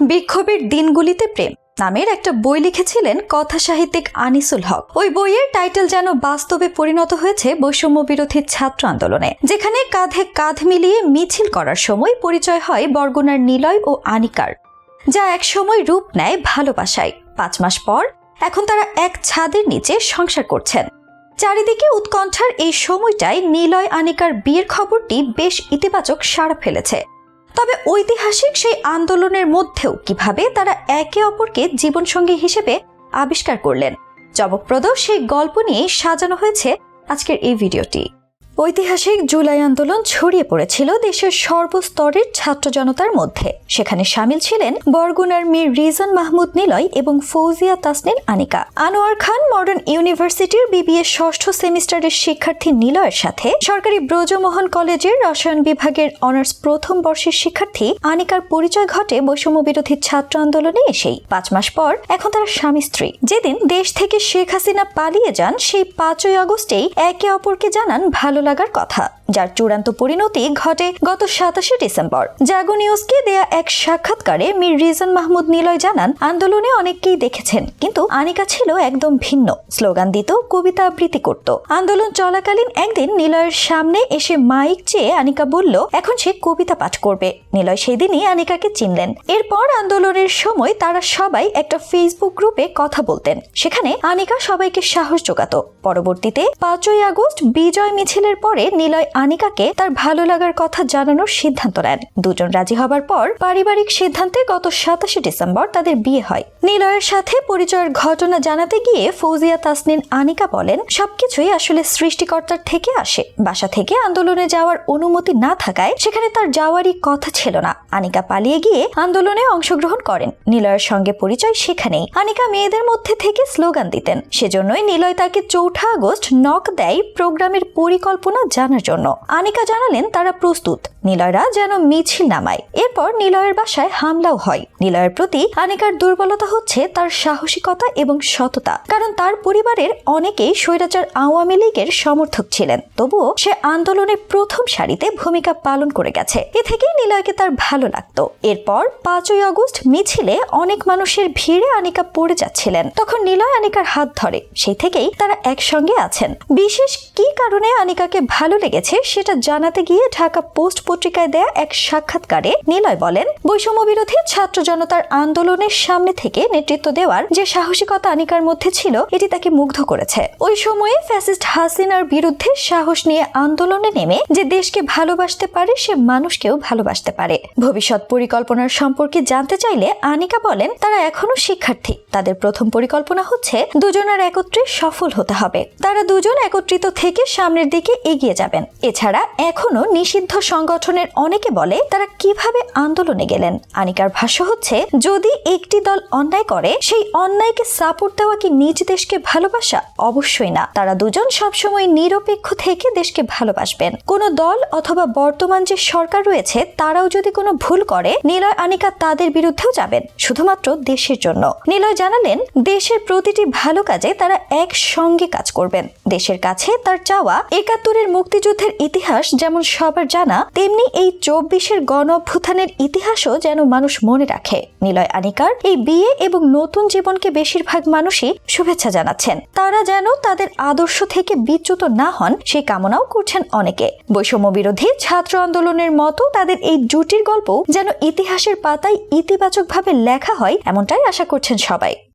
বিক্ষোভের দিনগুলিতে প্রেম নামের একটা বই লিখেছিলেন কথা সাহিত্যিক আনিসুল হক। ওই বইয়ের টাইটেল যেন বাস্তবে পরিণত হয়েছে বৈষম্য বিরোধী ছাত্র আন্দোলনে, যেখানে কাঁধে কাঁধ মিলিয়ে মিছিল করার সময় পরিচয় হয় বরগুনার নিলয় ও আনিকার, যা একসময় রূপ নেয় ভালোবাসায়। পাঁচ মাস পর এখন তারা এক ছাদের নিচে সংসার করছেন। চারিদিকে উৎকণ্ঠার এই সময়টায় নিলয় আনিকার বিয়ের খবরটি বেশ ইতিবাচক সাড়া ফেলেছে। তবে ঐতিহাসিক সেই আন্দোলনের মধ্যেও কীভাবে তারা একে অপরকে জীবনসঙ্গী হিসেবে আবিষ্কার করলেন, চমকপ্রদ সেই গল্প নিয়ে সাজানো হয়েছে আজকের এই ভিডিওটি। ঐতিহাসিক জুলাই আন্দোলন ছড়িয়ে পড়েছিল দেশের সর্বস্তরের ছাত্র জনতার মধ্যে। সেখানে সামিল ছিলেন বরগুনার মীর রিজন মাহমুদ নিলয় এবং ফৌজিয়া তাসনিল আনিকা। আনোয়ার খান মডার্ন ইউনিভার্সিটির বিবিএ ষষ্ঠ সেমিস্টারের শিক্ষার্থী নিলয়ের সাথে সরকারি ব্রজমোহন কলেজের রসায়ন বিভাগের অনার্স প্রথম বর্ষের শিক্ষার্থী আনিকার পরিচয় ঘটে বৈষম্য বিরোধী ছাত্র আন্দোলনে এসেই। পাঁচ মাস পর এখন তারা স্বামী স্ত্রী। যেদিন দেশ থেকে শেখ হাসিনা পালিয়ে যান, সেই পাঁচই আগস্টেই একে অপরকে জানান ভালো লাগার কথা। যার চূড়ান্ত পরিণতি ঘটে গত সাতাশে ডিসেম্বর। জাগো নিউজকে দেয়া এক সাক্ষাৎকারে মীর রিজন মাহমুদ নিলয় জানান, আন্দোলনে অনেককেই দেখেছেন, কিন্তু আনিকা ছিল একদম ভিন্ন, স্লোগান দিত, কবিতা আবৃত্তি করত। আন্দোলন চলাকালীন একদিন নিলয়ের সামনে এসে মাইক চেয়ে আনিকা বলল, এখন সে কবিতা পাঠ করবে। নিলয় সেদিনই আনিকাকে চিনলেন। এরপর আন্দোলনের সময় তারা সবাই একটা ফেসবুক গ্রুপে কথা বলতেন। সেখানে আনিকা সবাইকে সাহস জোগাত। পরবর্তীতে পাঁচই আগস্ট বিজয় মিছিলের পরে নিলয় আনিকাকে তার ভালো লাগার কথা জানানোর সিদ্ধান্ত নেন। দুজন রাজি হবার পর পারিবারিক সিদ্ধান্তে গত সাতাশে ডিসেম্বর তাদের বিয়ে হয়। নিলয়ের সাথে পরিচয়ের ঘটনা জানাতে গিয়ে ফৌজিয়া তাসনিন আনিকা বলেন, সবকিছুই আসলে সৃষ্টিকর্তার থেকে আসে। বাসা থেকে আন্দোলনে যাওয়ার অনুমতি না থাকায় সেখানে তার যাওয়ারই কথা ছিল না। আনিকা পালিয়ে গিয়ে আন্দোলনে অংশগ্রহণ করেন। নিলয়ের সঙ্গে পরিচয় সেখানেই। আনিকা মেয়েদের মধ্যে থেকে স্লোগান দিতেন। সেজন্যই নিলয় তাকে চৌঠা আগস্ট নক দেয় প্রোগ্রামের পরিকল্পনা জানার জন্য। আনিকা জানালেন, তারা প্রস্তুত। নিলয়রা যেন মিছিল নামায়। এরপর নিলয়ের বাসায় হামলাও হয়। নিলয়ের প্রতি আনিকার দুর্বলতা হচ্ছে তার সাহসিকতা এবং সততা। কারণ তার পরিবারের অনেকেই স্বৈরাচার আওয়ামী লীগের সমর্থক ছিলেন। তবুও সে আন্দোলনে প্রথম সারিতে ভূমিকা পালন করে গেছে। এ থেকেই নিলয়কে তার ভালো লাগতো। এরপর পাঁচই আগস্ট মিছিলে অনেক মানুষের ভিড়ে আনিকা পড়ে যাচ্ছিলেন। তখন নিলয় আনিকার হাত ধরে। সেই থেকেই তারা একসঙ্গে আছেন। বিশেষ কি কারণে আনিকাকে ভালো লেগেছে সেটা জানাতে গিয়ে ঢাকা পোস্ট পত্রিকায় দেয়া এক সাক্ষাৎকারে নিলয় বলেন, বৈষম্য বিরোধী ছাত্র জনতার আন্দোলনের সামনে থেকে নেতৃত্ব দেওয়ার যে সাহসিকতা আনিকার মধ্যে ছিল, এটি তাকে মুগ্ধ করেছে। ওই সময়ে ফ্যাসিস্ট হাসিনার বিরুদ্ধে সাহস নিয়ে আন্দোলনে নেমে যে দেশকে ভালোবাসতে পারে, সে মানুষকেও ভালোবাসতে পারে। ভবিষ্যৎ পরিকল্পনার সম্পর্কে জানতে চাইলে আনিকা বলেন, তারা এখনও শিক্ষার্থী। তাদের প্রথম পরিকল্পনা হচ্ছে দুজনের একত্রে সফল হতে হবে। তারা দুজন একত্রিত থেকে সামনের দিকে এগিয়ে যাবেন। এছাড়া এখনও নিষিদ্ধ সংগঠনের অনেকে বলে তারা কীভাবে আন্দোলনে গেলেন। আনিকার ভাষ্য হচ্ছে, যদি একটি দল অন্যায় করে, সেই অন্যায়কে সাপোর্ট দেওয়া কি নিজ দেশকে ভালোবাসা? অবশ্যই না। তারা দুজন সবসময় নিরপেক্ষ থেকে দেশকে ভালোবাসবেন। কোন দল অথবা বর্তমান যে সরকার রয়েছে, তারাও যদি কোনো ভুল করে, নিলয় আনিকা তাদের বিরুদ্ধেও যাবেন, শুধুমাত্র দেশের জন্য। নিলয় জানালেন, দেশের প্রতিটি ভালো কাজে তারা একসঙ্গে কাজ করবেন। দেশের কাছে তার চাওয়া একাত্তরের মুক্তিযুদ্ধের ইতিহাস যেমন সবার জানা, তেমনি এই চব্বিশের গণ ইতিহাসও যেন মানুষ মনে রাখে। নিলয় আনিকার এই বিয়ে এবং নতুন জীবনকে বেশিরভাগ মানুষই শুভেচ্ছা জানাচ্ছেন। তারা যেন তাদের আদর্শ থেকে বিচ্যুত না হন, সেই কামনাও করছেন অনেকে। বৈষম্য বিরোধী ছাত্র আন্দোলনের মতো তাদের এই জুটির গল্প যেন ইতিহাসের পাতায় ইতিবাচকভাবে লেখা হয়, এমনটাই আশা করছেন সবাই।